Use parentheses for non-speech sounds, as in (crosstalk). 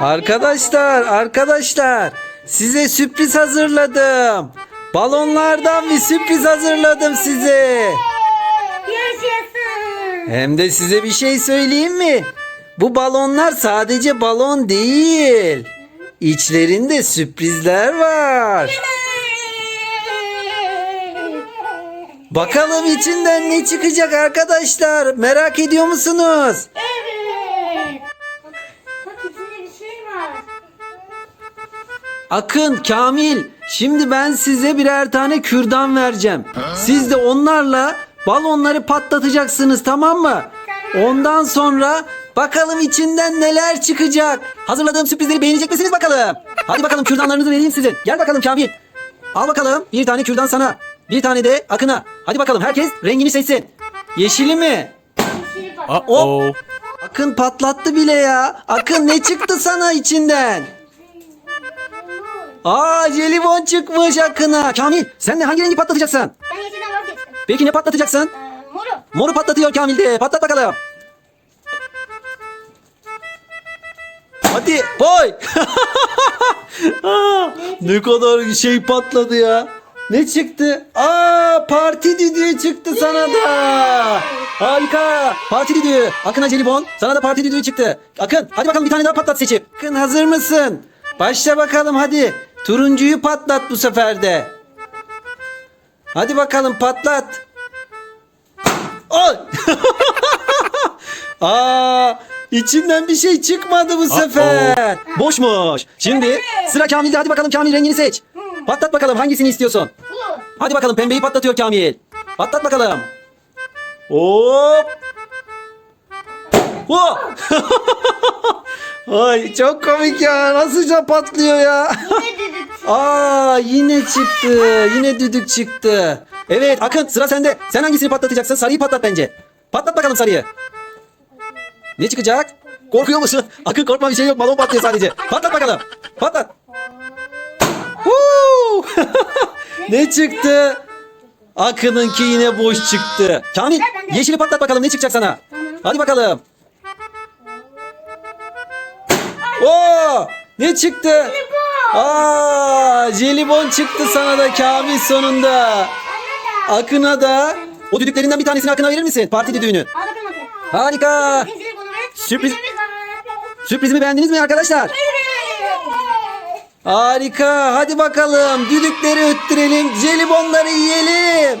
Arkadaşlar, arkadaşlar size sürpriz hazırladım. Balonlardan bir sürpriz hazırladım size. Yaşasın. Hem de size bir şey söyleyeyim mi? Bu balonlar sadece balon değil. İçlerinde sürprizler var. Bakalım içinden ne çıkacak arkadaşlar? Merak ediyor musunuz? Evet. Akın, Kamil, şimdi ben size birer tane kürdan vereceğim. Siz de onlarla balonları patlatacaksınız tamam mı? Ondan sonra bakalım içinden neler çıkacak. Hazırladığım sürprizleri beğenecek misiniz bakalım? Hadi bakalım kürdanlarınızı vereyim sizin. Gel bakalım Kamil. Al bakalım bir tane kürdan sana. Bir tane de Akın'a. Hadi bakalım herkes rengini seçsin. Yeşili mi? Yeşili. Akın patlattı bile ya. Akın ne çıktı sana içinden? Aa jelibon çıkmış Akın'a. Kamil sen de hangi rengi patlatacaksın? Ben yeşilden vazgeçtim. Peki ne patlatacaksın? Ee, moru. Moru patlatıyor Kamil de. Patlat bakalım. Hadi boy. (laughs) Ne kadar şey patladı ya. Ne çıktı? Aa parti düdüğü çıktı sana da. Harika. Parti düdüğü. Akın jelibon. Sana da parti düdüğü çıktı. Akın hadi bakalım bir tane daha patlat seçip. Akın hazır mısın? Başla bakalım hadi. Turuncuyu patlat bu sefer de. Hadi bakalım patlat. Ay! (laughs) Aa, içinden bir şey çıkmadı bu sefer. Boşmuş. Şimdi sıra Kamil'de. Hadi bakalım Kamil rengini seç. Patlat bakalım hangisini istiyorsun? Bu. Hadi bakalım pembeyi patlatıyor Kamil. Patlat bakalım. Hop. (laughs) Hop. (laughs) Ay çok komik ya. Nasılca patlıyor ya. Aa yine çıktı. Yine düdük çıktı. Evet Akın sıra sende. Sen hangisini patlatacaksın? Sarıyı patlat bence. Patlat bakalım sarıyı. Ne çıkacak? Korkuyor musun? Akın korkma bir şey yok. Balon patlıyor sadece. Patlat bakalım. Patlat. (laughs) Ne çıktı? Akın'ınki yine boş çıktı. Kamil yeşili patlat bakalım ne çıkacak sana? Hadi bakalım. Oo! Ne çıktı? Aa, jelibon çıktı sana da Kamil sonunda. Akın'a da o düdüklerinden bir tanesini Akın'a verir misin? Parti düdüğünü. Harika. Sürpriz-. Sürprizimi beğendiniz mi arkadaşlar? Harika. Hadi bakalım düdükleri öttürelim. Jelibonları yiyelim.